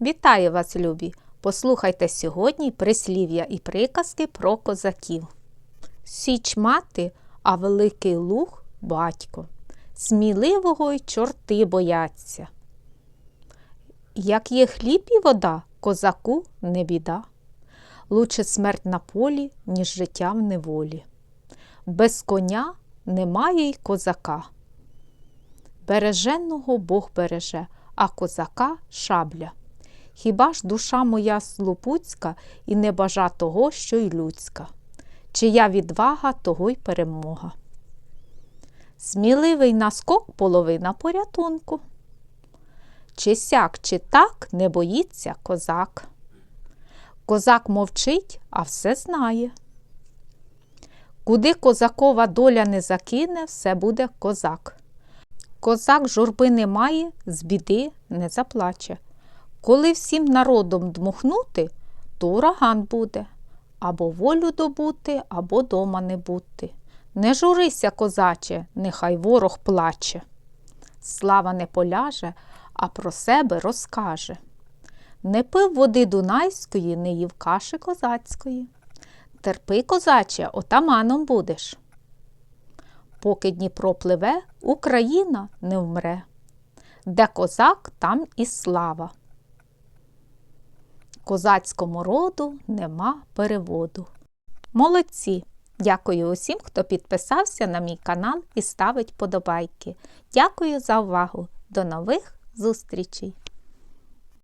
Вітаю вас, любі! Послухайте сьогодні прислів'я і приказки про козаків. Січ мати, а великий луг батько. Сміливого й чорти бояться. Як є хліб і вода, козаку не біда. Лучше смерть на полі, ніж життя в неволі. Без коня немає й козака. Береженого Бог береже, а козака шабля. Хіба ж душа моя слупуцька і не бажа того, що й людська? Чия відвага, того й перемога. Сміливий наскок половина порятунку. Чи сяк, чи так не боїться козак. Козак мовчить, а все знає. Куди козакова доля не закине, все буде козак. Козак журби не має, з біди не заплаче. Коли всім народом дмухнути, то ураган буде. Або волю добути, або дома не бути. Не журися, козаче, нехай ворог плаче. Слава не поляже, а про себе розкаже. Не пив води дунайської, не їв каші козацької. Терпи, козаче, отаманом будеш. Поки Дніпро пливе, Україна не вмре. Де козак, там і слава. Козацькому роду нема переводу. Молодці! Дякую усім, хто підписався на мій канал і ставить подобайки. Дякую за увагу! До нових зустрічей!